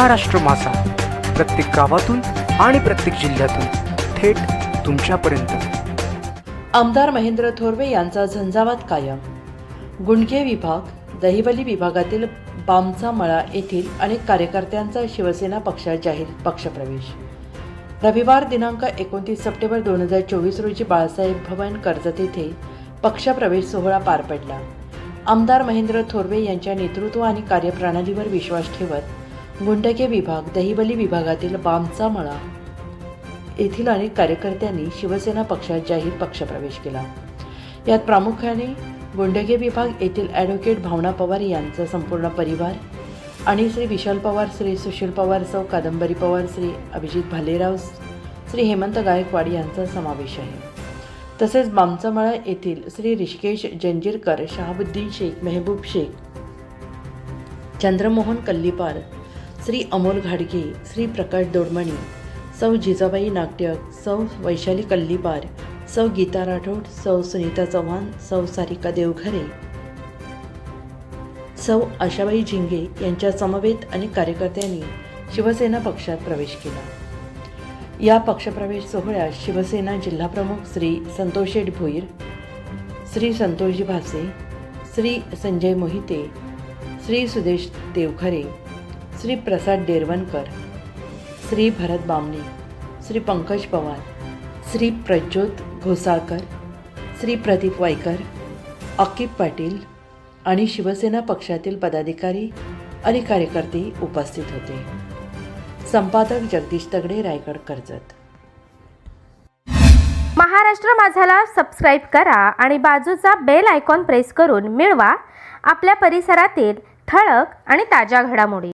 महाराष्ट्र मासा. प्रत्येक गावातून आणि प्रत्येक जिल्ह्यातून थेट तुमच्यापर्यंत. आमदार महेंद्र थोरवे यांचा झंझावात कायम. गुंडगे विभाग दहिवली विभागातील बामचा मळा येथील अनेक कार्यकर्त्यांचा शिवसेना पक्षात जाहीर पक्षप्रवेश. रविवार दिनांक एकोणतीस सप्टेंबर दोन हजार चोवीस रोजी बाळासाहेब भवन कर्जत येथे पक्षप्रवेश सोहळा पार पडला. आमदार महेंद्र थोरवे यांच्या नेतृत्व आणि कार्यप्रणालीवर विश्वास ठेवत गुंडगे विभाग दहिवली विभागातील बामचा मळा. येथील अनेक कार्यकर्त्यांनी शिवसेना पक्षात जाहीर पक्षप्रवेश केला. यात प्रामुख्याने गुंडके विभाग येथील ॲडव्होकेट भावना पवार यांचा संपूर्ण परिवार आणि श्री विशाल पवार श्री सुशील पवार सौ कादंबरी पवार श्री अभिजित भालेराव श्री हेमंत गायकवाड यांचा समावेश आहे. तसेच बामचामळा येथील श्री ऋषिकेश जंजीरकर शहाबुद्दीन शेख मेहबूब शेख चंद्रमोहन कल्लीपार श्री अमोल घाडगे श्री प्रकाश दोडमणी सौ जिजाबाई नाट्यक सौ वैशाली कल्लीपार सौ गीता राठोड सौ सुनीता चव्हाण सौ सारिका देवघरे सौ आशाबाई झिंगे यांच्या समवेत अनेक कार्यकर्त्यांनी शिवसेना पक्षात प्रवेश केला. या पक्षप्रवेश सोहळ्यात शिवसेना जिल्हाप्रमुख श्री संतोषेठ भोईर श्री संतोषजी भासे श्री संजय मोहिते श्री सुदेश देवखरे श्री प्रसाद डेरवणकर श्री भरत बामणे श्री पंकज पवार श्री प्रज्योत घोसाळकर श्री प्रदीप वायकर अकिब पाटील आणि शिवसेना पक्षातील पदाधिकारी आणि कार्यकर्ते उपस्थित होते. संपादक जगदीश तगडे रायगड कर्जत. महाराष्ट्र माझाला सबस्क्राईब करा आणि बाजूचा बेल आयकॉन प्रेस करून मिळवा आपल्या परिसरातील ठळक आणि ताज्या घडामोडी.